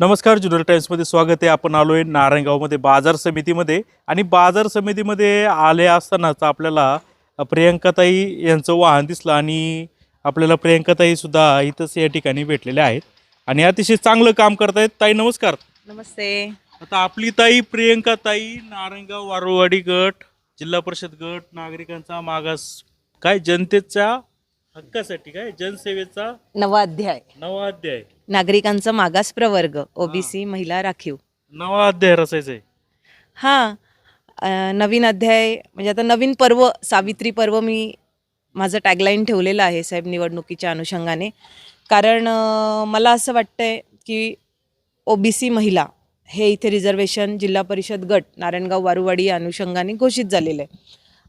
नमस्कार जुनर टाइम्समध्ये स्वागत आहे. आपण आलो आहे नारायणगावमध्ये बाजार समितीमध्ये. आणि बाजार समितीमध्ये आले असतानाच आपल्याला प्रियंकाताई यांचं वाहन दिसलं आणि आपल्याला प्रियंकाताईसुद्धा इथंच या ठिकाणी भेटलेल्या आहेत. आणि अतिशय चांगलं काम करतायत. ताई नमस्कार. नमस्ते. आता आपली ताई प्रियंकाताई नारायणगाव वारुवाडी गट जिल्हा परिषद गट नागरिकांचा मागास काय जनतेच्या हक्कासाठी काय जनसेवेचा नवा अध्याय. नवा अध्याय. नागरिकांचा मागास प्रवर्ग ओबीसी महिला राखीव. नवा अध्याय रचायचा आहे हां अं, नवीन अध्याय म्हणजे आता नवीन पर्व सावित्री पर्व मी माझं टॅगलाईन ठेवलेलं आहे साहेब निवडणुकीच्या अनुषंगाने. कारण अं, मला असं वाटतंय की ओबीसी महिला हे इथे रिझर्वेशन जिल्हा परिषद गट नारायणगाव वारुवाडी या अनुषंगाने घोषित झालेलं आहे.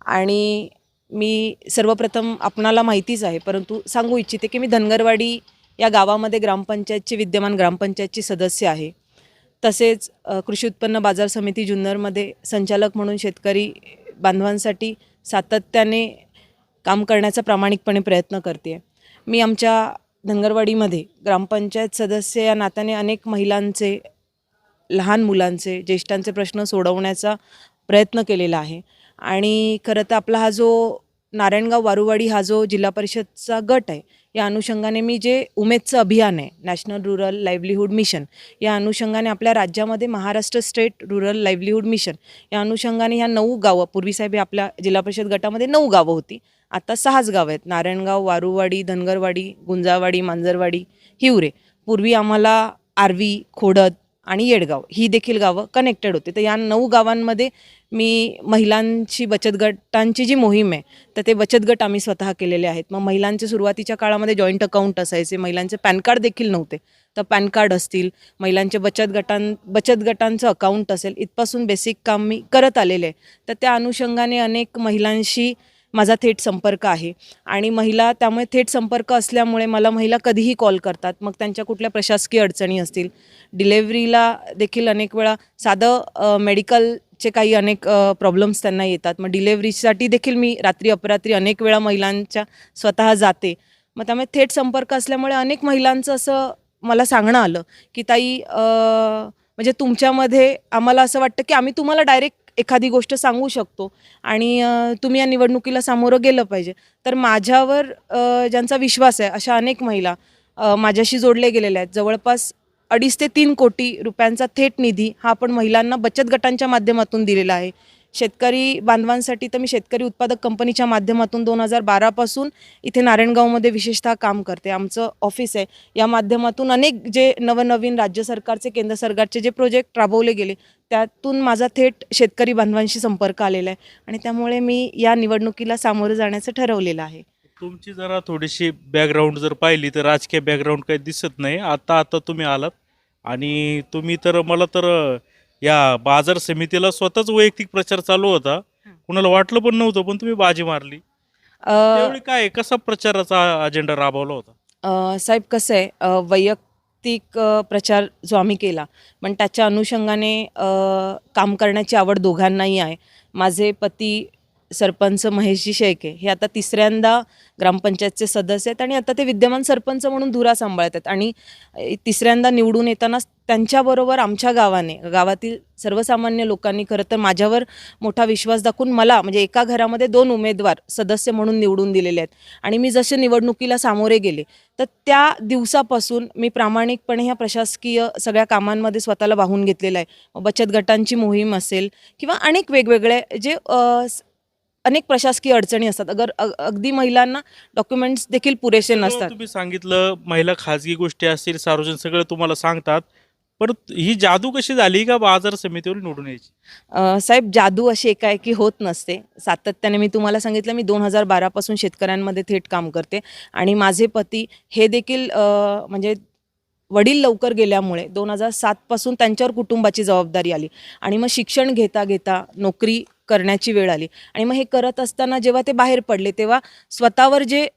आणि मी सर्वप्रथम आपणाला माहितीच आहे परंतु सांगू इच्छिते की मी धनगरवाडी या गावामध्ये ग्रामपंचायतची विद्यमान ग्रामपंचायतची सदस्य आहे. तसेच कृषी उत्पन्न बाजार समिती जुन्नरमध्ये संचालक म्हणून शेतकरी बांधवांसाठी सातत्याने काम करण्याचा प्रामाणिकपणे प्रयत्न करते. मी आमच्या धनगरवाडीमध्ये ग्रामपंचायत सदस्य या नात्याने अनेक महिलांचे लहान मुलांचे ज्येष्ठांचे प्रश्न सोडवण्याचा प्रयत्न केलेला आहे. आणि खरं तर आपला हा जो नारायणगाव वारुवाडी हा जो जिल्हा परिषदचा गट आहे या अनुषंगाने मी जे उमेदचं अभियान आहे नॅशनल रुरल लाईव्हलीहूड मिशन या अनुषंगाने आपल्या राज्यामध्ये Maharashtra State Rural Livelihood Mission या अनुषंगाने ह्या नऊ गावं पूर्वी साहेब आपल्या जिल्हा परिषद गटामध्ये नऊ गावं होती. आता सहाच गावं आहेत नारायणगाव वारूवाडी धनगरवाडी गुंजावाडी मांजरवाडी हिवरे. पूर्वी आम्हाला आर्वी खोडद आणि येडगाव ही देखील गावं कनेक्टेड होते. तर या नऊ गावांमध्ये मी महिलांची बचत गटांची जी मोहीम आहे तर ते बचत गट आम्ही स्वतः केलेले आहेत. मग महिलांचे सुरुवातीच्या काळामध्ये जॉईंट अकाउंट असायचे महिलांचे पॅन कार्ड देखील नव्हते. तर पॅन कार्ड असतील महिलांचे बचत गटां बचत गटांचं अकाउंट असेल इथपासून बेसिक काम मी करत आलेले आहे. तर त्या अनुषंगाने अनेक महिलांशी माझा थेट संपर्क आहे. आणि महिला त्यामुळे थेट संपर्क असल्यामुळे मला महिला कधीही कॉल करतात. मग त्यांच्या कुठल्या प्रशासकीय अडचणी असतील डिलेवरीला देखील अनेक वेळा साधं मेडिकलचे काही अनेक प्रॉब्लेम्स त्यांना येतात. मग डिलेवरीसाठी देखील मी रात्री अपरात्री अनेक वेळा महिलांच्या स्वतः जाते. मग त्यामुळे थेट संपर्क असल्यामुळे अनेक महिलांचं असं मला सांगणं आलं की ताई म्हणजे तुमच्यामध्ये आम्हाला असं वाटतं की आम्ही तुम्हाला डायरेक्ट एखादी गोष्ट सांगू शकतो. आणि तुम्ही या निवडणुकीला सामोरं गेलं पाहिजे. तर माझ्यावर ज्यांचा विश्वास आहे अशा अनेक महिला माझ्याशी जोडले गेलेल्या आहेत. जवळपास अडीच ते तीन कोटी रुपयांचा थेट निधी हा आपण महिलांना बचत गटांच्या माध्यमातून दिलेला आहे. शेतकरी बांधवांसाठी तर मी शेतकरी उत्पादक कंपनीच्या माध्यमातून दोन हजार बारापासून इथे नारायणगावमध्ये विशेषतः काम करते. आमचं ऑफिस आहे. या माध्यमातून अनेक जे नवनवीन राज्य सरकारचे केंद्र सरकारचे जे प्रोजेक्ट राबवले गेले त्यातून माझा थेट शेतकरी बांधवांशी संपर्क आलेला आहे. आणि त्यामुळे मी या निवडणुकीला सामोरं जाण्याचं ठरवलेलं आहे. तुमची जरा थोडीशी बॅकग्राऊंड जर पाहिली तर राजकीय बॅकग्राऊंड काही दिसत नाही. आता आता तुम्ही आलात. आणि तुम्ही तर मला तर या बाजार समितीला स्वतःच वैयक्तिक प्रचार चालू होता. कुणाला वाटलं पण नव्हतं पण तुम्ही बाजी मारली. त्यावेळी काय कसा प्रचाराचा अजेंडा राबवला होता? साहेब कसं आहे वैयक्तिक प्रचार जो आम्ही केला पण त्याच्या अनुषंगाने काम करण्याची आवड दोघांनाही आहे. माझे पती सरपंच महेशजी शेळके हे आता तिसऱ्यांदा ग्रामपंचायतचे सदस्य आहेत आणि आता ते विद्यमान सरपंच म्हणून धुरा सांभाळत आहेत. आणि तिसऱ्यांदा निवडून येताना त्यांच्याबरोबर आमच्या गावाने गावातील सर्वसामान्य लोकांनी खरं तर माझ्यावर मोठा विश्वास दाखवून मला म्हणजे एका घरामध्ये दोन उमेदवार सदस्य म्हणून निवडून दिलेले आहेत. आणि मी जसे निवडणुकीला सामोरे गेले तर त्या दिवसापासून मी प्रामाणिकपणे ह्या प्रशासकीय सगळ्या कामांमध्ये स्वतःला वाहून घेतलेलं आहे. बचत गटांची मोहीम असेल किंवा अनेक वेगवेगळे जे अनेक प्रशासकीय अडचणी असतात. अगर अ- अगदी महिलांना डॉक्युमेंट्स देखील पुरेसे सगळं नसतात. तुम्ही सांगितलं महिला खाजगी गोष्टी असतील सार्वजनिक सगळं तुम्हाला सांगतात. पण ही जादू कशी झाली का बाजार समितीवर निवडून यायची? अ, साहेब जादू अशी एकाएकी होत नसते. सातत्याने मी तुम्हाला सांगितलं मी दोन हजार बारापासून शेतकऱ्यांमध्ये थेट काम करते. आणि माझे पती हे देखील अ, म्हणजे वडील लवकर गेल्यामुळे दोन हजार सातपासून त्यांच्यावर कुटुंबाची जबाबदारी आली. आणि मग शिक्षण घेता घेता नोकरी करण्याची वेळ आली. आणि मग हे करत असताना जेव्हा ते बाहेर पडले तेव्हा स्वतःवर जे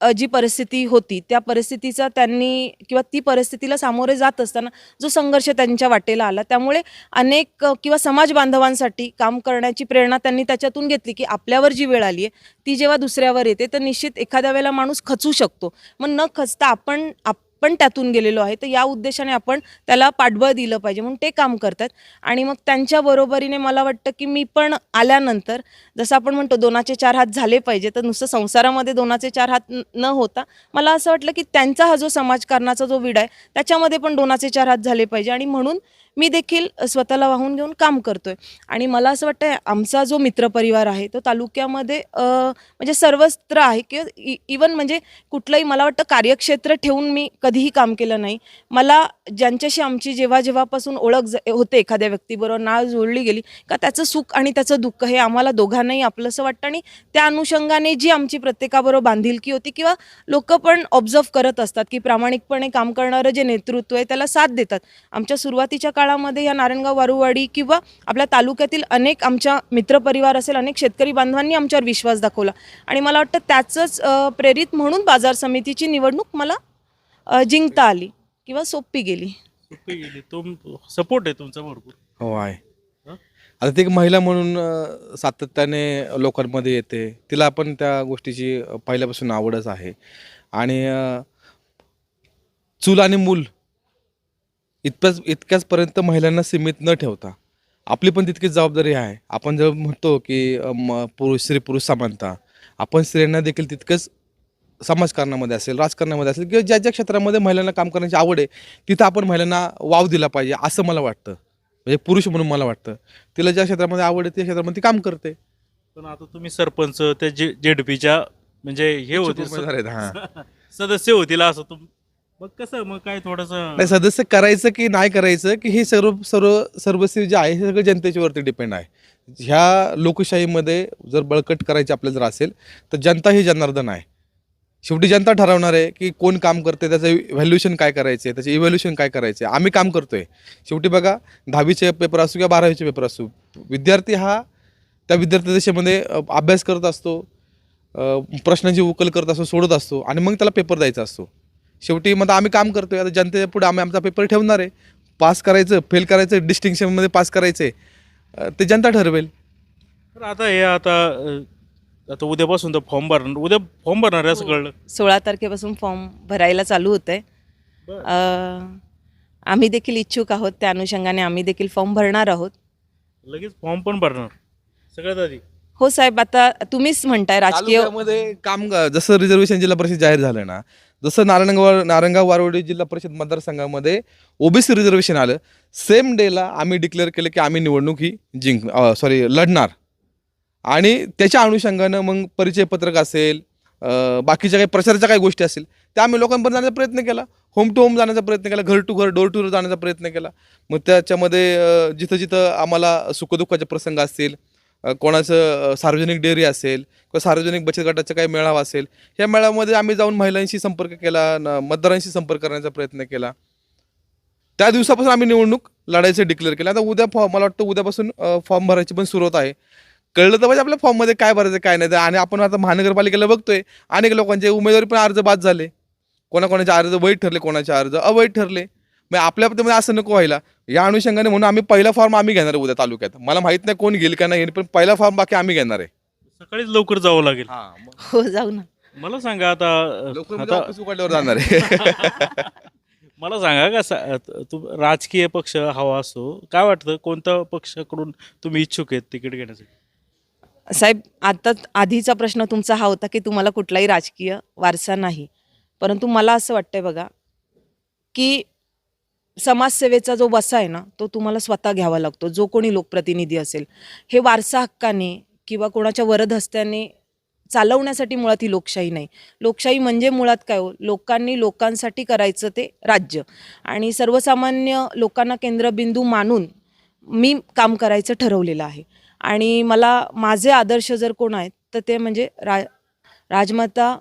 जी परिस्थिती होती त्या परिस्थितीचा त्यांनी किंवा ती परिस्थितीला सामोरे जात असताना जो संघर्ष त्यांच्या वाटेला आला त्यामुळे अनेक किंवा समाज बांधवांसाठी काम करण्याची प्रेरणा त्यांनी त्याच्यातून घेतली की आपल्यावर जी वेळ आली आहे ती जेव्हा दुसऱ्यावर येते तर निश्चित एखाद्या वेळेला माणूस खचू शकतो. मग न खचता आपण आप पण त्यातून गेलेलो आहे. तर या उद्देशाने आपण त्याला पाठबळ दिलं पाहिजे म्हणून ते काम करतात. आणि मग त्यांच्या बरोबरीने मला वाटतं की मी पण आल्यानंतर जसं आपण म्हणतो दोनाचे चार हात झाले पाहिजे तर नुसतं संसारामध्ये दोनाचे चार हात न- होता मला असं वाटलं की त्यांचा हा जो समाजकारणाचा जो विडा आहे त्याच्यामध्ये पण दोनाचे चार हात झाले पाहिजे. आणि म्हणून मी देखील स्वतःला वाहून घेऊन काम करतोय. आणि मला असं वाटतं आमचा जो मित्रपरिवार आहे तो तालुक्यामध्ये म्हणजे सर्वत्र आहे किंवा इवन म्हणजे कुठलंही मला वाटतं कार्यक्षेत्र ठेवून मी कधीही काम केलं नाही. मला ज्यांच्याशी आमची जेव्हा जेव्हापासून ओळख ज- होते एखाद्या व्यक्तीबरोबर नाळ जोडली गेली का त्याचं सुख आणि त्याचं दुःख हे आम्हाला दोघांनाही आपलंसं वाटतं आणि त्या अनुषंगाने जी आमची प्रत्येकाबरोबर बांधिलकी होती किंवा लोक पण ऑब्झर्व करत असतात की प्रामाणिकपणे काम करणारं जे नेतृत्व आहे त्याला साथ देतात. आमच्या सुरुवातीच्या काळामध्ये या नारायणगाव वारुवाडी किंवा आपल्या तालुक्यातील अनेक आमच्या मित्रपरिवार असेल अनेक शेतकरी बांधवांनी आमच्यावर विश्वास दाखवला. आणि मला वाटतं त्याचंच प्रेरित म्हणून बाजार समितीची निवडणूक मला जिंकता आली किंवा सोपी गेली. सोपी गेली. तुम सपोर्ट आहे तुमचा भरपूर. हो आहे. हं? आता ती एक महिला म्हणून सातत्याने लोकांमध्ये येते. तिला पण त्या गोष्टीची पहिल्यापासून आवडच आहे. आणि चूल आणि मूल इतक्याच इतक्याचपर्यंत महिलांना सीमित न ठेवता. आपली पण तितकीच जबाबदारी आहे. आपण जर म्हणतो की म- पुरुष स्त्री पुरुष समानता. आपण स्त्रियांना देखील तितकंच समाजकारणामध्ये असेल राजकारणामध्ये असेल किंवा ज्या ज्या क्षेत्रामध्ये महिलांना काम करण्याची आवड आहे तिथं आपण महिलांना वाव दिला पाहिजे असं मला वाटतं. म्हणजे पुरुष म्हणून मला वाटतं. तिला ज्या क्षेत्रामध्ये आवड आहे त्या क्षेत्रामध्ये ती काम करते. पण आता तुम्ही सरपंच त्या जे जेडपीच्या म्हणजे हे होते. सदस्य होतील असं तुम मग कसं मग काय थोडस? नाही सदस्य करायचं की नाही करायचं की हे सर्व सर्व सर्वस्वी जे आहे हे सगळं जनतेच्या वरती डिपेंड आहे. ह्या लोकशाहीमध्ये जर बळकट करायची आपल्याला जर असेल तर जनता ही जनार्दन आहे. शेवटी जनता ठरवणार आहे की कोण काम करते त्याचं व्हॅल्युएशन काय करायचं आहे त्याचे इव्हॅल्युएशन काय करायचं आहे आम्ही काम करतोय. शेवटी बघा दहावीचे पेपर असू किंवा बारावीचे पेपर असो विद्यार्थी हा त्या विद्यार्थी दशेमध्ये अभ्यास करत असतो प्रश्नांची उकल करत असतो सोडत असतो आणि मग त्याला पेपर द्यायचा असतो. शेवटी मग आम्ही काम करतोय. आता जनतेच्या पुढे आम्ही आमचा पेपर ठेवणार आहे. पास करायचं फेल करायचं डिस्टिंक्शनमध्ये पास करायचं आहे ते जनता ठरवेल. तर आता हे आता अं, आता उद्यापासून तर फॉर्म भरणार उद्या फॉर्म भरणार आहे असं हो. कळलं. सोळा तारखेपासून फॉर्म भरायला चालू होत आहे बरं. आम्ही देखील इच्छुक आहोत त्या अनुषंगाने आम्ही देखील फॉर्म भरणार आहोत. लगेच फॉर्म पण भरणार. सगळ्यात आधी. हो साहेब आता तुम्हीच म्हणताय राजकीय तालुक्यामध्ये काम जसं रिझर्वेशन जिल्हा परिषद जाहीर झालं ना जसं नारायणगाव नारायणगाव वारवडी जिल्हा परिषद मतदारसंघामध्ये ओबीसी रिझर्वेशन आलं. सेम डेला आम्ही डिक्लेअर केलं की आम्ही निवडणूक ही जिंक सॉरी लढणार. आणि त्याच्या अनुषंगानं मग परिचय पत्रक असेल बाकीच्या काही प्रचाराच्या काही गोष्टी असतील त्या आम्ही लोकांपर्यंत जाण्याचा प्रयत्न केला. होम टू होम जाण्याचा प्रयत्न केला घर टू घर डोर टू डोर जाण्याचा प्रयत्न केला. मग त्याच्यामध्ये जिथं जिथं आम्हाला सुखदुःखाचे प्रसंग असतील कोणाचं सार्वजनिक डेअरी असेल किंवा सार्वजनिक बचत गटाचा काही मेळावा असेल या मेळाव्यामध्ये आम्ही जाऊन महिलांशी संपर्क केला न- मतदारांशी संपर्क करण्याचा प्रयत्न केला. त्या दिवसापासून आम्ही निवडणूक लढायचं डिक्लेअर केलं. आता उद्या फॉर्म मला वाटतं उद्यापासून फॉर्म भरायची पण सुरुवात आहे. कळलं तर पाहिजे आपल्या फॉर्ममध्ये काय भरायचं काय नाही. आणि आपण आता महानगरपालिकेला बघतोय अनेक लोकांचे उमेदवारी पण अर्ज बाद झाले. कोणाकोणाचे अर्ज वैध ठरले कोणाचे अर्ज अवैध ठरले. मग आपल्या पद्धतीमध्ये असं नको व्हायला. या अनुषंगाने म्हणून आम्ही पहिला फॉर्म आम्ही घेणार आहे उद्या तालुक्यात. मला माहीत नाही कोण घेईल का नाही घेईल, पण पहिला फॉर्म बाकी आम्ही घेणार आहे. सकाळीच लवकर जावं लागेल. हो जाऊ ना. मला सांगा आता लवकर म्हणजे आता ऑफिस उघडल्यावर जाणार आहे. मला सांगा का सा- तु राजकीय पक्ष हवा असो काय वाटतं कोणत्या पक्षाकडून तुम्ही इच्छुक आहेत तिकीट घेण्यासाठी? साहेब आता आधीचा प्रश्न तुमचा हा होता की तुम्हाला कुठलाही राजकीय वारसा नाही. परंतु मला असं वाटतंय बघा की समाजसेवेचा जो वसा आहे ना तो तुम्हाला स्वतः घ्यावा लागतो जो कोणी लोकप्रतिनिधी असेल. हे वारसा हक्काने किंवा कोणाच्या वरद हस्त्याने चालवण्यासाठी मुळात ही लोकशाही नाही. लोकशाही म्हणजे मुळात काय हो? लोकांनी लोकांसाठी करायचं ते राज्य. आणि सर्वसामान्य लोकांना केंद्रबिंदू मानून मी काम करायचं ठरवलेलं आहे. आणि मला माझे आदर्श जर कोण आहेत तर ते म्हणजे रा राजमाता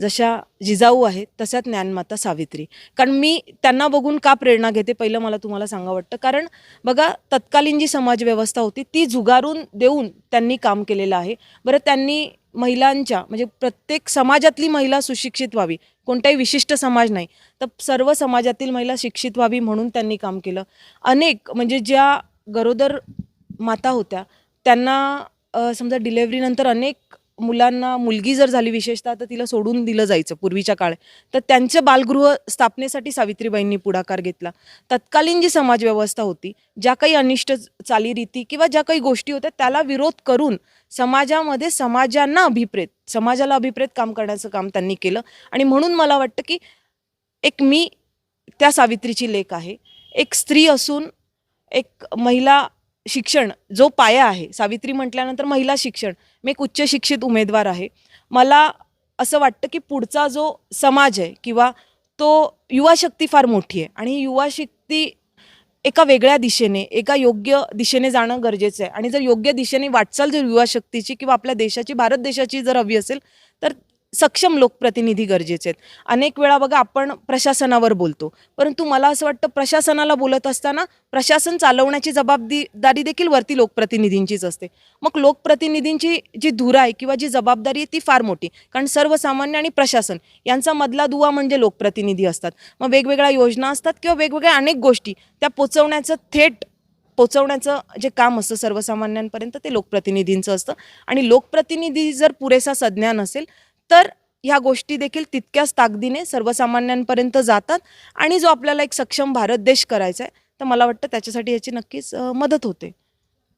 जशा जिजाऊ आहेत तशा ज्ञानमाता सावित्री. कारण मी त्यांना बघून का प्रेरणा घेते पहिलं मला तुम्हाला सांगा वाटतं. कारण बघा तत्कालीन जी समाजव्यवस्था होती ती झुगारून देऊन त्यांनी काम केलेलं आहे. बरं त्यांनी महिलांच्या म्हणजे प्रत्येक समाजातली महिला सुशिक्षित व्हावी कोणताही विशिष्ट समाज नाही तर सर्व समाजातील महिला शिक्षित व्हावी म्हणून त्यांनी काम केलं. अनेक म्हणजे ज्या गरोदर माता होत्या त्यांना समजा डिलेवरीनंतर अनेक मुलांना मुलगी जर झाली विशेषतः तर तिला सोडून दिलं जायचं पूर्वीच्या काळात तर त्यांचं बालगृह स्थापनेसाठी सावित्रीबाईंनी पुढाकार घेतला. तत्कालीन जी समाजव्यवस्था होती ज्या काही अनिष्ट चालीरीती किंवा ज्या काही गोष्टी होत्या त्याला विरोध करून समाजामध्ये समाजांना अभिप्रेत समाजाला अभिप्रेत काम करण्याचं काम त्यांनी केलं. आणि म्हणून मला वाटतं की एक मी त्या सावित्रीची लेख आहे. एक स्त्री असून एक महिला शिक्षण जो पाया आहे. सावित्री म्हटल्यानंतर महिला शिक्षण. मी एक उच्च शिक्षित उमेदवार आहे. मला असं वाटतं की पुढचा जो समाज आहे किंवा तो युवा शक्ती फार मोठी आहे आणि युवा शक्ती एका वेगळ्या दिशेने एका योग्य दिशेने जाणं गरजेचं आहे. आणि जर योग्य दिशेने वाटचाल जर युवा शक्तीची किंवा आपल्या देशाची भारत देशाची जर हवी असेल तर सक्षम लोकप्रतिनिधी गरजेचे आहेत. अनेक वेळा बघा आपण प्रशासनावर बोलतो. परंतु मला असं वाटतं प्रशासनाला बोलत असताना प्रशासन चालवण्याची जबाबदारी देखील वरती लोकप्रतिनिधींचीच असते. मग लोकप्रतिनिधींची जी धुरा आहे किंवा जी जबाबदारी आहे ती फार मोठी. कारण सर्वसामान्य आणि प्रशासन यांचा मधला दुवा म्हणजे लोकप्रतिनिधी असतात. मग वेगवेगळ्या योजना असतात किंवा वेगवेगळ्या अनेक गोष्टी त्या पोचवण्याचं थेट पोचवण्याचं जे काम असतं सर्वसामान्यांपर्यंत ते लोकप्रतिनिधींचं असतं. आणि लोकप्रतिनिधी जर पुरेसा सज्ञान नसेल तर ह्या गोष्टी देखील तितक्याच ताकदीने सर्वसामान्यांपर्यंत जातात आणि जो आपल्याला एक सक्षम भारत देश करायचा आहे तर मला वाटतं त्याच्यासाठी याची नक्कीच मदत होते.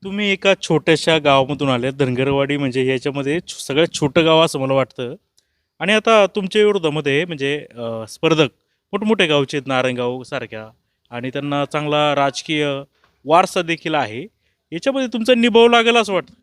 तुम्ही एका छोट्याशा गावामधून आले धनगरवाडी म्हणजे याच्यामध्ये सगळ्यात छोटं गाव असं मला वाटतं. आणि आता तुमच्या विरोधामध्ये म्हणजे स्पर्धक मोठमोठे गावचे आहेत नारायणगाव सारख्या. आणि त्यांना चांगला राजकीय वारसा देखील आहे. याच्यामध्ये तुमचा निभाव लागेल असं वाटतं?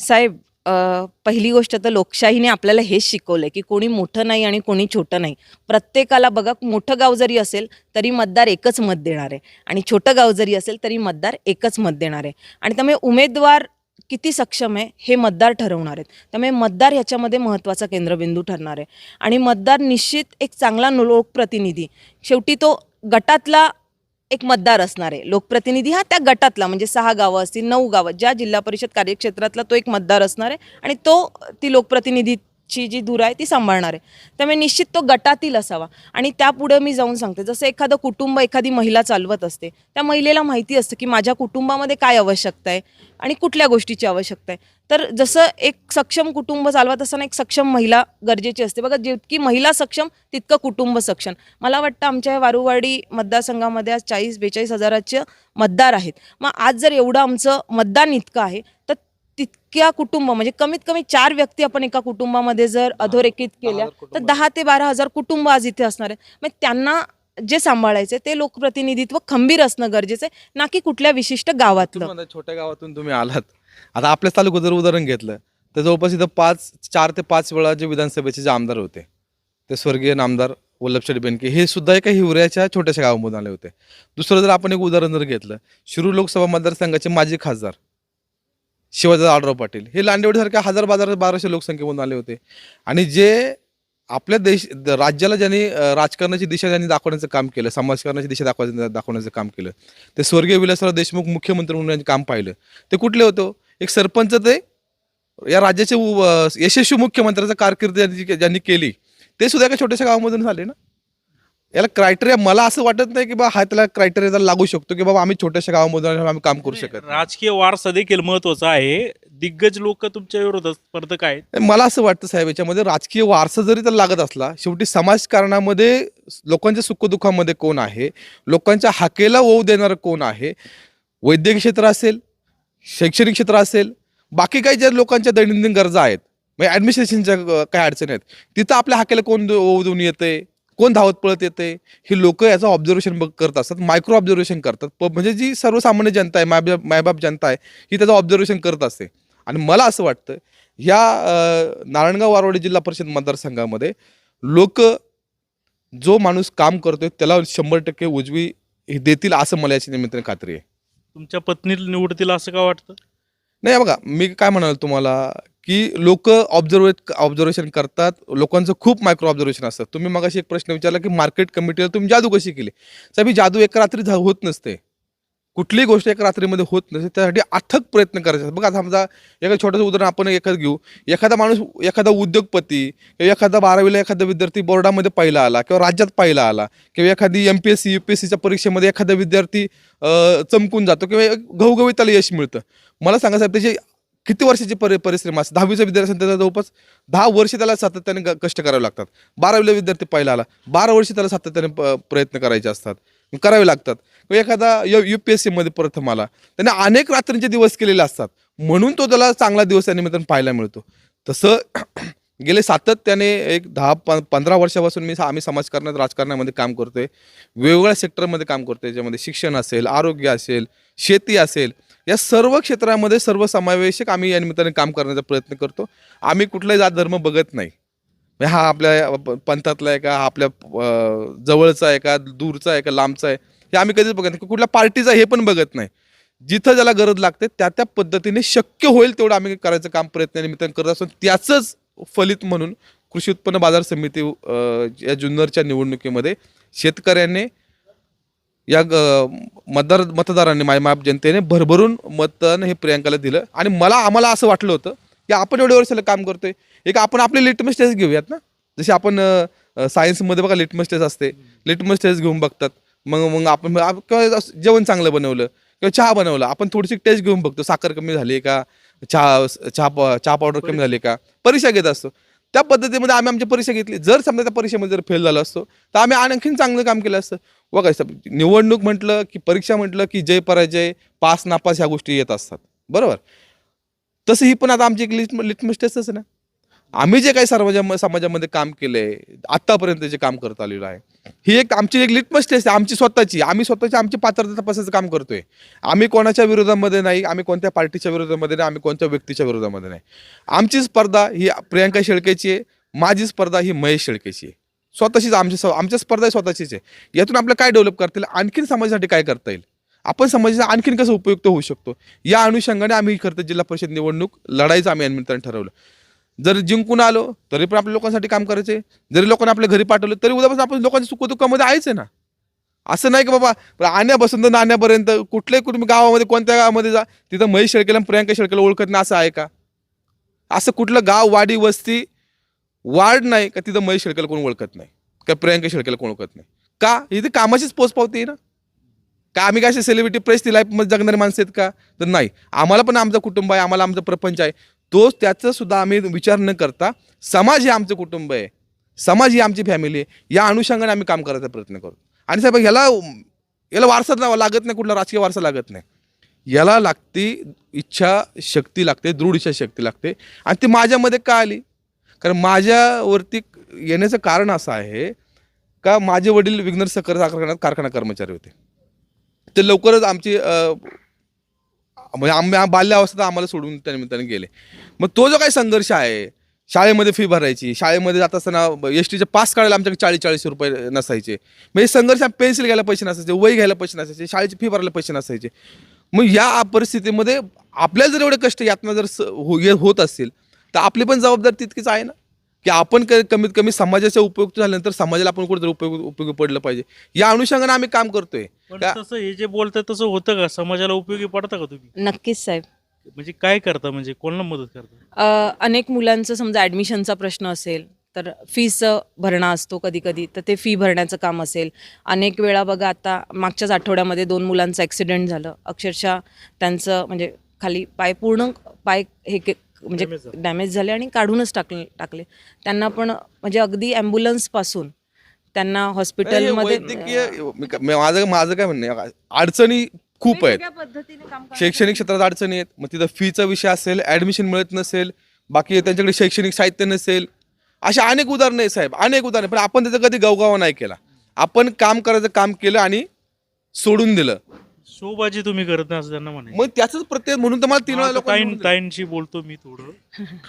साहेब पहिली गोष्ट तर लोकशाहीने आपल्याला हेच शिकवलं की कोणी मोठं नाही आणि कोणी छोटं नाही. प्रत्येकाला बघा मोठं गाव जरी असेल तरी मतदार एकच मत देणार आहे. आणि छोटं गाव जरी असेल तरी मतदार एकच मत देणार आहे. आणि त्यामुळे उमेदवार किती सक्षम आहे हे मतदार ठरवणार आहेत. त्यामुळे मतदार ह्याच्यामध्ये महत्त्वाचा केंद्रबिंदू ठरणार आहे. आणि मतदार निश्चित एक चांगला लोकप्रतिनिधी. शेवटी तो गटातला एक मतदार असणार आहे. लोकप्रतिनिधी हा त्या गटातला म्हणजे सहा गावं असतील नऊ गावं ज्या जिल्हा परिषद कार्यक्षेत्रातला तो एक मतदार असणार आहे आणि तो ती लोकप्रतिनिधी ची जी धुरा आहे ती सांभाळणार आहे. त्यामुळे निश्चित तो गटातील असावा. आणि त्यापुढे मी जाऊन सांगते. जसं एखादं कुटुंब एखादी महिला चालवत असते त्या महिलेला माहिती असतं की माझ्या कुटुंबामध्ये काय आवश्यकता आहे आणि कुठल्या गोष्टीची आवश्यकता आहे. तर जसं एक सक्षम कुटुंब चालवत असताना एक सक्षम महिला गरजेची असते. बघा जितकी महिला सक्षम तितकं कुटुंब सक्षम. मला वाटतं आमच्या वारुवाडी मतदारसंघामध्ये आज चाळीस बेचाळीस हजाराचे मतदार आहेत. मग आज जर एवढं आमचं मतदान इतकं आहे तर तितक्या कुटुंब म्हणजे कमीत कमी चार व्यक्ती आपण एका कुटुंबामध्ये जर अधोरेखित केल्या तर दहा ते बारा हजार कुटुंब आज इथे असणार आहेत. मग त्यांना जे सांभाळायचे ते लोकप्रतिनिधित्व खंबीर असणं गरजेचं आहे ना की कुठल्या विशिष्ट गावातलं. म्हणता छोट्या गावातून तुम्ही आलात. आता आपल्या तालुक्यात जर उदाहरण घेतलं तर जवळपास इथं पाच चार ते पाच वेळा जे विधानसभेचे जे आमदार होते ते स्वर्गीय नामदार वल्लभशेठ बेनके हे सुद्धा एका हिवऱ्याच्या छोट्याशा गावामधून आले होते. दुसरं जर आपण एक उदाहरण जर घेतलं शिरूर लोकसभा मतदारसंघाचे माजी खासदार शिवाजी आडराव पाटील. हे लांडेवाडीसारख्या हजार बाजार बाराशे लोकसंख्येमधून आले होते. आणि जे आपल्या देश राज्याला ज्यांनी राजकारणाची दिशा ज्यांनी दाखवण्याचं काम केलं समाजकारणाची दिशा दाखवायचं दाखवण्याचं काम केलं ते स्वर्गीय विलासराव देशमुख मुख्यमंत्री म्हणून काम पाहिलं. ते कुठले होतो? एक सरपंच ते या राज्याचे यशस्वी मुख्यमंत्र्याचा कारकीर्द ज्यांनी ज्यांनी केली ते सुद्धा एका छोट्याशा गावामधून झाले ना? याला क्रायटेरिया मला असं वाटत नाही की बा हा त्याला क्रायटेरिया लागू शकतो की बाबा आम्ही छोट्याशा गावामधून आम्ही काम करू शकत. राजकीय वारसा देखील महत्त्वाचा आहे. दिग्गज लोक तुमच्या विरोधात स्पर्धक आहेत. मला असं वाटतं साहेब याच्यामध्ये राजकीय वारसा जरी त्याला लागत असला शेवटी समाजकारणामध्ये लोकांच्या सुखदुःखामध्ये कोण आहे? लोकांच्या हाकेला ओव देणारं कोण आहे? वैद्यकीय क्षेत्र असेल शैक्षणिक क्षेत्र असेल बाकी काही ज्या लोकांच्या दैनंदिन गरजा आहेत म्हणजे ॲडमिनिस्ट्रेशनच्या काही अडचणी आहेत तिथं आपल्या हाकेला कोण ओव देऊन येते कोण धावत पळत येते ही लोक याचं ऑब्झर्वेशन करत असतात मायक्रो ऑब्झर्वेशन करतात. प- म्हणजे जी सर्वसामान्य जनता आहे मायबाप मायबाप जनता आहे ही त्याचं ऑब्झर्वेशन करत असते. आणि मला असं वाटतं ह्या नारायणगाव वारवाडी जिल्हा परिषद मतदारसंघामध्ये लोक जो माणूस काम करतोय त्याला शंभर टक्के उजवी हे देतील असं मला याच्या निमित्ताने खात्री आहे. तुमच्या पत्नीला निवडतील असं का वाटतं? नाही बघा मी काय म्हणाल तुम्हाला की लोक ऑब्झर्वेट ऑब्झर्वेशन करतात. लोकांचं खूप मायक्रो ऑब्झर्वेशन असतं. तुम्ही मग एक प्रश्न विचारला की मार्केट कमिटीला तुम्ही जादू कशी केली? साहेब ही जादू एका रात्री झा- होत नसते. कुठलीही गोष्ट एका रात्रीमध्ये होत नसते. त्यासाठी अथक प्रयत्न करायचे असतात. बघा समजा एका छोटंसं उदाहरण आपण एखादं घेऊ. एखादा माणूस एखादा उद्योगपती किंवा एखादा बारावीला एखादा विद्यार्थी बोर्डामध्ये पहिला आला किंवा राज्यात पहिला आला किंवा एखादी M P S C U P S सीच्या परीक्षेमध्ये एखादा विद्यार्थी चमकून जातो किंवा घवघवी त्याला यश मिळतं. मला सांगा साहेब त्याची किती वर्षाची परि परिश्रम असते? दहावीचा विद्यार्थी असेल त्याला जवळपास दहा वर्ष त्याला सातत्याने ग- कष्ट करावे लागतात. बारावीला विद्यार्थी पहिला आला बारा वर्ष त्याला सातत्याने प- प्रयत्न करायचे असतात. करावे लागतात. किंवा एखादा यू पी एस सीमध्ये प्रथम आला त्याने अनेक रात्रींचे दिवस केलेले असतात. म्हणून तो त्याला चांगला दिवस त्या निमित्तानं पाहायला मिळतो. तसं गेले सातत्याने एक दहा प पंधरा वर्षापासून मी आम्ही समाजकारणात राजकारणामध्ये काम करतोय. वेगवेगळ्या सेक्टरमध्ये काम करतोय ज्यामध्ये शिक्षण असेल आरोग्य असेल शेती असेल या सर्व क्षेत्रामध्ये सर्व समावेशक आम्ही या निमित्ताने काम करण्याचा प्रयत्न करतो. आम्ही कुठलाही जात धर्म बघत नाही. म्हणजे हा आपल्या पंथातला आहे का हा आपल्या जवळचा आहे का दूरचा आहे का लांबचा आहे हे आम्ही कधीच बघत नाही. कुठल्या पार्टीचा हे पण बघत नाही. जिथं ज्याला गरज लागते त्या त्या पद्धतीने शक्य होईल तेवढं आम्ही करायचं काम प्रयत्न निमित्ताने करत असतो. त्याचंच फलित म्हणून कृषी उत्पन्न बाजार समिती या जुन्नरच्या निवडणुकीमध्ये शेतकऱ्यांनी या ग- मतदार मतदारांनी माय माप जनतेने भरभरून मतदान हे प्रियांकाला दिलं. आणि मला आम्हाला असं वाटलं होतं की आपण एवढ्या वर्षाला काम करतोय. एक आपण आपले लिटमस टेस्ट घेऊयात ना? जसे आपण सायन्समध्ये बघा लिटमस टेस्ट असते. लिटमस टेस्ट घेऊन बघतात. मग मग आपण किंवा असं जेवण चांगलं बनवलं. किंवा चहा बनवला. आपण थोडीशी टेस्ट घेऊन बघतो. साखर कमी झाली का? चहा चहा चहा पावडर कमी झाली का? परीक्षा घेत असतो. त्या पद्धतीमध्ये आम्ही आमची परीक्षा घेतली. जर समजा त्या परीक्षेमध्ये जर फेल झालो असतो तर आम्ही आणखीन चांगलं काम केलं असतं. बघा साहेब, निवडणूक म्हटलं की परीक्षा म्हटलं की जय पराजय पास नापास ह्या गोष्टी येत असतात. बरोबर? तसं ही पण आता आमची एक लिट लिटमस टेस्टच आहे ना. आम्ही जे काही समाजा समाजामध्ये काम केले आहे आत्तापर्यंत जे काम करत आलेलो आहे ही एक आमची एक लिटमस टेस्ट आहे आमची स्वतःची. आम्ही स्वतःची आमची पात्रता तपासायचं काम करतोय. आम्ही कोणाच्या विरोधामध्ये नाही आम्ही कोणत्या पार्टीच्या विरोधामध्ये नाही आम्ही कोणत्या व्यक्तीच्या विरोधामध्ये नाही. आमची स्पर्धा ही प्रियांका शेळकेची आहे माझी स्पर्धा ही महेश शेळकेची आहे. स्वतःचीच आमची स्व- आमच्या स्पर्धा स्वतःचीच आहे. यातून आपलं काय डेव्हलप करता येईल आणखीन समाजासाठी काय करता येईल? आपण समाजाचा आणखीन कसं उपयुक्त होऊ शकतो? या अनुषंगाने आम्ही खरं तर जिल्हा परिषद निवडणूक लढाईचं आम्ही निमित्तानं ठरवलं. जर जिंकून आलो तरी पण आपल्या लोकांसाठी काम करायचे जरी लोकांना आपल्या घरी पाठवलं तरी उद्यापासून आपण लोकांच्या सुखदुःखामध्ये आहेच आहे ना. असं नाही की बाबा आण्या आणण्यापासून तर नाण्यापर्यंत कुठल्याही कुठे गावामध्ये कोणत्या गावामध्ये जा तिथं महेश शेळकेला आणि प्रियांका शेळकेला ओळखत नाही असं आहे का? असं कुठलं गाव वाडी वस्ती वार्ड नाही का तिथं महेश शेळकेला कोण ओळखत नाही? का प्रियांका शेळकेला कोण ओळखत नाही? का? इथे कामाचीच पोच पावती आहे ना. का आम्ही काय सेलिब्रिटी प्रेस लाईफमध्ये जगणारे माणसं आहेत का? तर नाही. आम्हाला पण आमचं कुटुंब आहे आम्हाला आमचं प्रपंच आहे. तो त्याचं सुद्धा आम्ही विचार न करता समाज हे आमचं कुटुंब आहे. समाज ही आमची फॅमिली आहे. या अनुषंगाने आम्ही काम करायचा प्रयत्न करतो आणि साहेब याला याला वारसा लावा- लागत नाही कुठला राजकीय वारसा लागत नाही. याला लागती इच्छा शक्ती लागते दृढ इच्छा शक्ती लागते. आणि ती माझ्यामध्ये का आली? कारण माझ्यावरती येण्याचं कारण असं आहे का माझे वडील विघ्नर साखर कारखान्यात कारखाना कर्मचारी होते. ते लवकरच आमची म्हणजे आम्ही बाल्यावस्थेत आम्हाला सोडून त्या निमित्ताने गेले. मग तो जो काही संघर्ष आहे शाळेमध्ये फी भरायची शाळेमध्ये जात असताना एस टीचे पास काढायला आमच्याकडे चाळीस चाळीस रुपये नसायचे. म्हणजे संघर्ष पेन्सिल घ्यायला पैसे नसायचे वही घ्यायला पैसे नसायचे शाळेची फी भरायला पैसे नसायचे. मग या परिस्थितीमध्ये आपल्या जर एवढे कष्ट यातना जर स- हो होत असतील तर आपली पण जबाबदारी तितकीच आहे ना? की आपण क- कमीत कमी समाजाच्या उपयुक्त झाल्यानंतर समाजाला आपण कुठेतरी उपयोग उपयोगी पडलं पाहिजे. या अनुषंगाने आम्ही काम करतोय. पण का- तसं हे जे बोलताय तसं होतं का? समाजाला उपयोगी पडतं का तुम्ही? नक्कीच साहेब. म्हणजे काय करता? म्हणजे कोणाला मदत करता? अ, अनेक मुलांचं समजा ॲडमिशनचा प्रश्न असेल तर फीचं भरणा असतो कधी कधी तर ते फी भरण्याचं काम असेल. अनेक वेळा बघा आता मागच्याच आठवड्यामध्ये दोन मुलांचं ॲक्सिडेंट झालं. अक्षरशः त्यांचं म्हणजे खाली पाय पूर्ण पाय हे के म्हणजे. डॅमेज झाले. आणि काढूनच टाकले टाकले. त्यांना पण म्हणजे अगदी ॲम्ब्युलन्सपासून त्यांना हॉस्पिटलमध्ये माझं माझं काय म्हणणं आहे, अडचणी खूप आहेत. शैक्षणिक क्षेत्रात अडचणी आहेत. मग तिथं फीचा विषय असेल ऍडमिशन मिळत नसेल बाकी त्यांच्याकडे शैक्षणिक साहित्य नसेल. अशा अनेक उदाहरणं आहेत साहेब अनेक उदाहरणं पण आपण त्याचा कधी गवगावा नाही केला. आपण काम करायचं काम केलं आणि सोडून दिलं. शोबाजी तुम्ही करत नाही असं त्यांना म्हणायचं. मग त्याच प्रत्येक म्हणून तर मला तीन वेळा आता लोकांनी ताईं निवडून दिलं. ताईंशी बोलतो मी थोडं.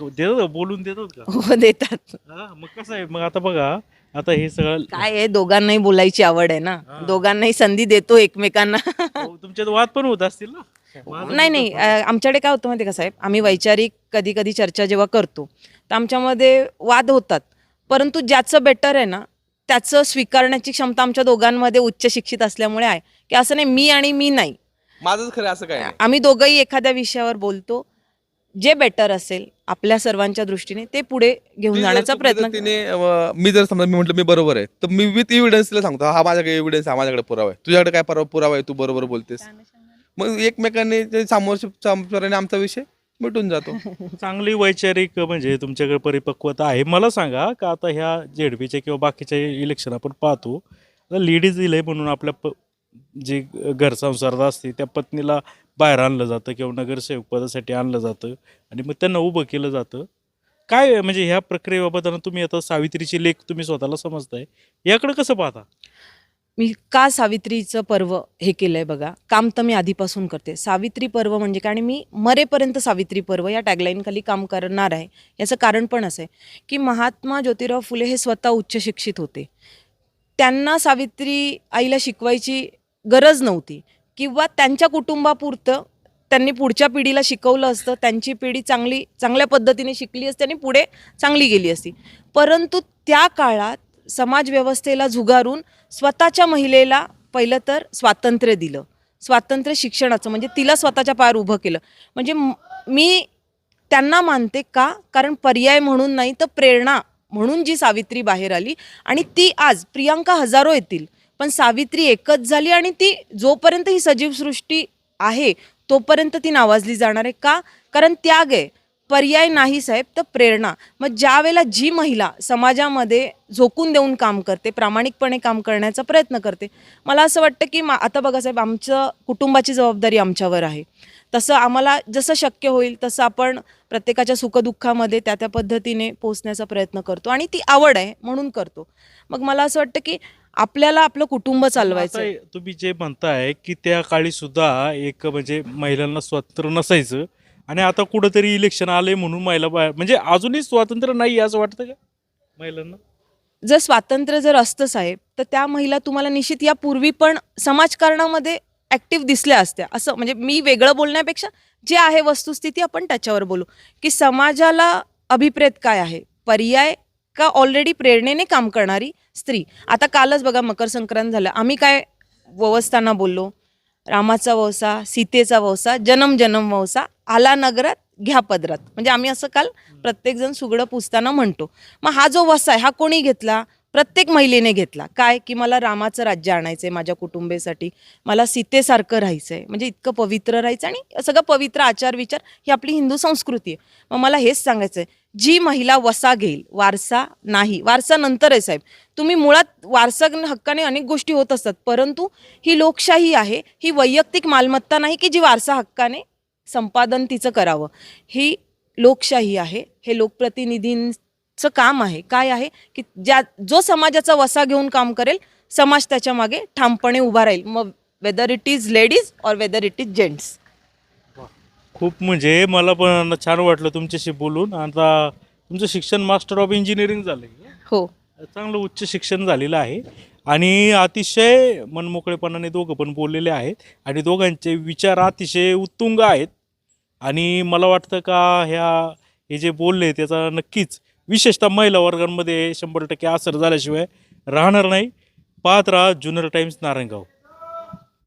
देतात का? बोलून देतात का? हो देतात. हा मग कसं आहे? मग आता बघा आता हे सगळं काय आहे? दोघांनाही बोलायची आवड आहे ना. हा. दोघांनाही संधी देतो एकमेकांना. हो, तुमच्यात वाद पण होत असतील ना? माझं नाही. नाही अ, आमच्याकडे काय होतं माहिती का साहेब? आम्ही वैचारिक कधी कधी चर्चा जेव्हा करतो तर आमच्यामध्ये वाद होतात. परंतु ज्याचं बेटर आहे ना त्याचं स्वीकारण्याची क्षमता आमच्या दोघांमध्ये उच्च शिक्षित असल्यामुळे आहे. की असं नाही मी आणि मी नाही. माझंच खरं असं काय नाही. आम्ही दोघंही एखाद्या विषयावर बोलतो. जे बेटर असेल आपल्या सर्वांच्या दृष्टीने ते पुढे घेऊन जर जाण्याचा प्रयत्न तिने अं, मी जर समजा मी म्हटलं मी बरोबर आहे तर मी विथ एव्हिडन्स तिला सांगतो हा माझ्याकडे एव्हिडन्स हा माझ्याकडे पुरावा आहे. तुझ्याकडे काय पुरावा पुरावा आहे? तू बरोबर बोलतेस. मग एकमेकांनी ते सामोर सामोराने आमचा विषय मिटून जातो. चांगली वैचारिक म्हणजे तुमच्याकडे परिपक्वता आहे. मला सांगा का आता ह्या झेडपीच्या किंवा बाकीच्या इलेक्शन आपण पाहतो आता लेडीज दिलंय म्हणून आपल्या प जे घरसंसारात असते त्या पत्नीला बाहेर आणलं जातं किंवा नगरसेवक पदासाठी आणलं जातं आणि मग त्यांना उभं केलं जातं. काय म्हणजे ह्या प्रक्रियेबाबत तुम्ही आता सावित्रीची लेख तुम्ही स्वतःला समजताय याकडे कसं पाहता? मी का सावित्रीचं पर्व हे केलं आहे बघा? काम तर मी आधीपासून करते. सावित्री पर्व म्हणजे काय? आणि मी मरेपर्यंत सावित्री पर्व या टॅगलाईनखाली काम करणार आहे. याचं कारण पण असं आहे की महात्मा ज्योतिराव फुले हे स्वतः उच्च शिक्षित होते. त्यांना सावित्री आईला शिकवायची गरज नव्हती. किंवा त्यांच्या कुटुंबापुरतं त्यांनी पुढच्या पिढीला शिकवलं असतं त्यांची पिढी चांगली चांगल्या पद्धतीने शिकली असती आणि पुढे चांगली गेली असती. परंतु त्या काळात समाजव्यवस्थेला झुगारून स्वतःच्या महिलेला पहिलं तर स्वातंत्र्य दिलं. स्वातंत्र्य शिक्षणाचं म्हणजे तिला स्वतःच्या पायावर उभं केलं. म्हणजे मी त्यांना मानते का? कारण पर्याय म्हणून नाही तर प्रेरणा म्हणून जी सावित्री बाहेर आली आणि ती आज प्रियांका हजारो येतील. पण सावित्री एकच झाली आणि ती जोपर्यंत ही सजीव सृष्टी आहे तोपर्यंत ती नावाजली जाणार आहे. का? कारण त्याग आहे. पर्याय नाही साहेब तर प्रेरणा. मग ज्या वेळेला जी महिला समाजामध्ये झोकून देऊन काम करते प्रामाणिकपणे काम करण्याचा प्रयत्न करते मला असं वाटतं की मा आता बघा साहेब आमचं कुटुंबाची जबाबदारी आमच्यावर आहे. तसं आम्हाला जसं शक्य होईल तसं आपण प्रत्येकाच्या सुखदुःखामध्ये त्या त्या पद्धतीने पोचण्याचा प्रयत्न करतो आणि ती आवड आहे म्हणून करतो. मग मला असं वाटतं की आपल्याला आपलं कुटुंब चालवायचं तुम्ही जे म्हणताय की त्या काळी सुद्धा एक म्हणजे महिलांना स्वातंत्र्य नसायचं. आणि आता कुठंतरी इलेक्शन आले म्हणून महिला बाहेर म्हणजे अजूनही स्वातंत्र्य नाही असं वाटतं का? महिलांना? जर स्वातंत्र्य जर असतं साहेब तर त्या महिला तुम्हाला निश्चित यापूर्वी पण समाजकारणामध्ये ॲक्टिव्ह दिसल्या असत्या. असं म्हणजे मी वेगळं बोलण्यापेक्षा जे आहे वस्तुस्थिती आपण त्याच्यावर बोलू. की समाजाला अभिप्रेत काय आहे? पर्याय का ऑलरेडी प्रेरणेने काम करणारी स्त्री? आता कालच बघा मकर संक्रांत झालं. आम्ही काय व्यवस्थांना बोललो? रामाचा वसा सीतेचा वसा जनम जनम वसा आला नगरात घ्या पदरात. म्हणजे आम्ही असं काल प्रत्येकजण सुगडं पुसताना म्हणतो. मग हा जो वसा आहे हा कोणी घेतला? प्रत्येक महिलेने घेतला. काय? की मला रामाचं राज्य आणायचं आहे माझ्या कुटुंबेसाठी. मला सीतेसारखं राहायचं आहे म्हणजे इतकं पवित्र राहायचं आणि सगळं पवित्र आचार विचार ही आपली हिंदू संस्कृती आहे. मग मला हेच सांगायचं आहे जी महिला वसा घेईल वारसा नाही. वारसा नंतर आहे साहेब. तुम्ही मुळात वारसा हक्काने अनेक गोष्टी होत असतात. परंतु ही लोकशाही आहे ही वैयक्तिक मालमत्ता नाही की जी वारसा हक्काने संपादन तिचं करावं. ही लोकशाही आहे हे लोकप्रतिनिधींचं काम आहे. काय आहे? की ज्या जो समाजाचा वसा घेऊन काम करेल समाज त्याच्यामागे ठामपणे उभा राहील. मग वेदर इट इज लेडीज और वेदर इट इज जेंट्स खूप म्हणजे मला पण छान वाटलं तुमच्याशी बोलून. आता तुमचं शिक्षण मास्टर ऑफ इंजिनिअरिंग झालं हो. चांगलं उच्च शिक्षण झालेलं आहे. आणि अतिशय मनमोकळेपणाने दोघं पण बोललेले आहेत. आणि दोघांचे विचार अतिशय उत्तुंग आहेत. आणि मला वाटतं का ह्या हे जे बोलले त्याचा नक्कीच विशेषतः महिला वर्गांमध्ये शंभर टक्के असर झाल्याशिवाय राहणार नाही. पाहत राहा जुन्नर टाईम्स नारायणगाव.